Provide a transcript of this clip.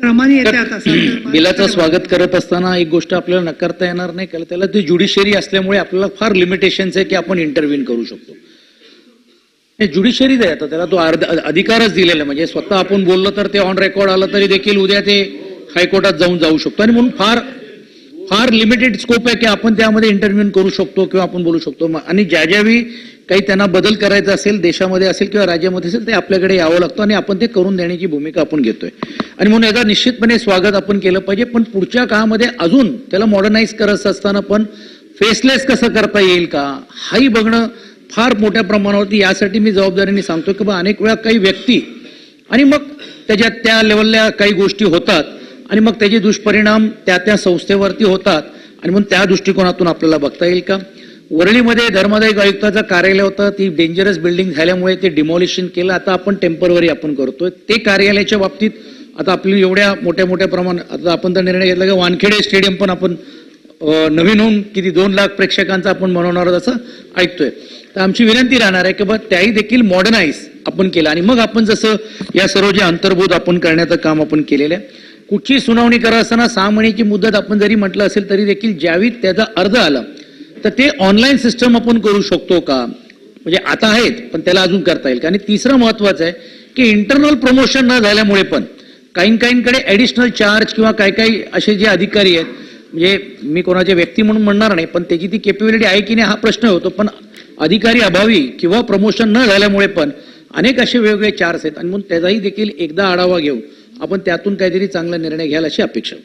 बिलाचं स्वागत करत असताना एक गोष्ट आपल्याला नकारता येणार नाही कारण त्याला ती ज्युडिशरी असल्यामुळे आपल्याला फार लिमिटेशन्स आहे की आपण इंटरव्ह्यू करू शकतो. ज्युडिशरीच आहे आता. त्याला तो अधिकारच दिलेला आहे. म्हणजे स्वतः आपण बोललो तर ते ऑन रेकॉर्ड आलं तरी देखील उद्या ते हायकोर्टात जाऊन जाऊ शकतो. आणि म्हणून फार फार लिमिटेड स्कोप आहे की आपण त्यामध्ये इंटरव्ह्यू करू शकतो किंवा आपण बोलू शकतो. आणि ज्या ज्यावेळी काही त्यांना बदल करायचा असेल देशामध्ये असेल किंवा राज्यामध्ये असेल ते आपल्याकडे यावं लागतं आणि आपण ते करून देण्याची भूमिका आपण घेतोय. आणि म्हणून याचा निश्चितपणे स्वागत आपण केलं पाहिजे पण पुढच्या काळामध्ये अजून त्याला मॉडर्नाईज करत असताना पण फेसलेस कसं करता येईल का? हाही बघणं फार मोठ्या प्रमाणावरती यासाठी मी जबाबदारीने सांगतो की बा अनेक वेळा काही व्यक्ती आणि मग त्याच्यात त्या लेवलल्या काही गोष्टी होतात आणि मग त्याचे दुष्परिणाम त्या त्या संस्थेवरती होतात. आणि म्हणून त्या दृष्टिकोनातून आपल्याला बघता येईल का? वरळीमध्ये धर्मदायक आयुक्ताचं कार्यालय होतं. ती डेंजरस बिल्डिंग झाल्यामुळे ते डिमॉलिशन केलं. आता आपण टेंपररी आपण करतोय. ते कार्यालयाच्या बाबतीत आता आपली एवढ्या मोठ्या मोठ्या प्रमाणात आता आपण तर निर्णय घेतला की वानखेडे स्टेडियम पण आपण नवीन होऊन किती दोन लाख प्रेक्षकांचा आपण म्हणवणार आहोत असं ऐकतोय. तर आमची विनंती राहणार आहे की बा त्याही देखील मॉडर्नाइज आपण केलं. आणि मग आपण जसं या सर्व जे अंतर्भूत आपण करण्याचं काम आपण केलेलं आहे कुठची सुनावणी करत असताना सहा महिन्याची मुदत आपण जरी म्हटलं असेल तरी देखील ज्यावेळी त्याचा अर्ज आला तर ते ऑनलाईन सिस्टम आपण करू शकतो का? म्हणजे आता आहेत पण त्याला अजून करता येईल. आणि तिसरं महत्वाचं आहे की इंटरनल प्रमोशन न झाल्यामुळे पण काही काहींकडे ॲडिशनल चार्ज किंवा काही काही असे जे अधिकारी आहेत म्हणजे मी कोणाचे व्यक्ती म्हणून म्हणणार नाही पण त्याची ती केपेबिलिटी आहे की नाही हा प्रश्न होतो. पण अधिकारी अभावी किंवा प्रमोशन न झाल्यामुळे पण अनेक असे वेगवेगळे चार्ज आहेत. आणि म्हणून त्याचाही देखील एकदा आढावा घेऊ आपण त्यातून काहीतरी चांगला निर्णय घ्याल अशी अपेक्षा